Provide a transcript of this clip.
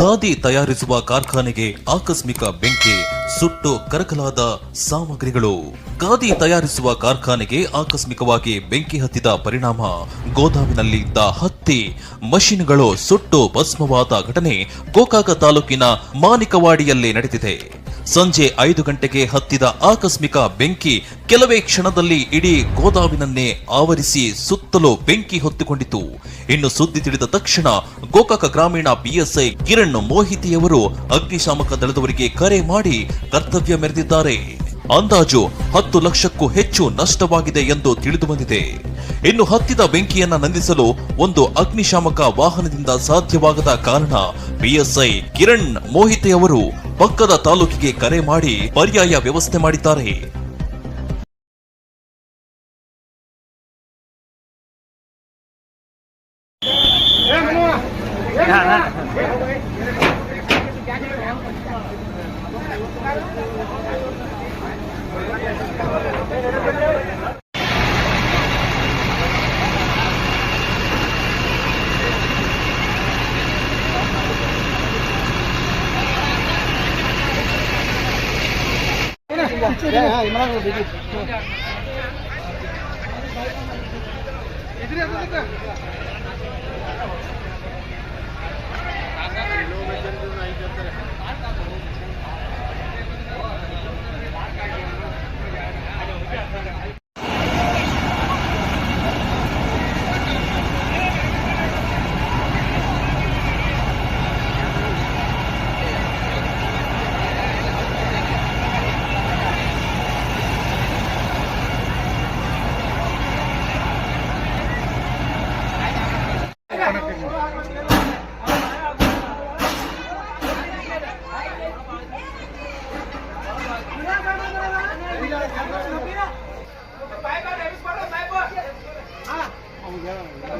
ಖಾದಿ ತಯಾರಿಸುವ ಕಾರ್ಖಾನೆಗೆ ಆಕಸ್ಮಿಕ ಬೆಂಕಿ, ಸುಟ್ಟು ಕರಕಲಾದ ಸಾಮಗ್ರಿಗಳು. ಖಾದಿ ತಯಾರಿಸುವ ಕಾರ್ಖಾನೆಗೆ ಆಕಸ್ಮಿಕವಾಗಿ ಬೆಂಕಿ ಹತ್ತಿದ ಪರಿಣಾಮ ಗೋದಾಮಿನಲ್ಲಿ ಇದ್ದ ಹತ್ತಿ, ಮಷಿನ್ಗಳು ಸುಟ್ಟು ಭಸ್ಮವಾದ ಘಟನೆ ಗೋಕಾಕ ತಾಲೂಕಿನ ಮಾನಿಕವಾಡಿಯಲ್ಲಿ ನಡೆದಿದೆ. ಸಂಜೆ ಐದು ಗಂಟೆಗೆ ಹತ್ತಿದ ಆಕಸ್ಮಿಕ ಬೆಂಕಿ ಕೆಲವೇ ಕ್ಷಣದಲ್ಲಿ ಇಡೀ ಗೋದಾವಿನನ್ನೇ ಆವರಿಸಿ ಸುತ್ತಲೂ ಬೆಂಕಿ ಹೊತ್ತಿಕೊಂಡಿತು. ಇನ್ನು ಸುದ್ದಿ ತಿಳಿದ ತಕ್ಷಣ ಗೋಕಾಕ ಗ್ರಾಮೀಣ ಪಿಎಸ್ಐ ಕಿರಣ್ ಮೋಹಿತಿಯವರು ಅಗ್ನಿಶಾಮಕ ದಳದವರಿಗೆ ಕರೆ ಮಾಡಿ ಕರ್ತವ್ಯ ಮೆರೆದಿದ್ದಾರೆ. ಅಂದಾಜು ಹತ್ತು ಲಕ್ಷಕ್ಕೂ ಹೆಚ್ಚು ನಷ್ಟವಾಗಿದೆ ಎಂದು ತಿಳಿದು ಬಂದಿದೆ. ಇನ್ನು ಹತ್ತಿದ ಬೆಂಕಿಯನ್ನ ನಂದಿಸಲು ಒಂದು ಅಗ್ನಿಶಾಮಕ ವಾಹನದಿಂದ ಸಾಧ್ಯವಾಗದ ಕಾರಣ ಪಿಎಸ್ಐ ಕಿರಣ್ ಮೋಹಿತೆ ಅವರು ಪಕ್ಕದ ತಾಲೂಕಿಗೆ ಕರೆ ಮಾಡಿ ಪರ್ಯಾಯ ವ್ಯವಸ್ಥೆ ಮಾಡಿದ್ದಾರೆ. इधर ಹೌದಾ ಅವ್ರಿಗೆ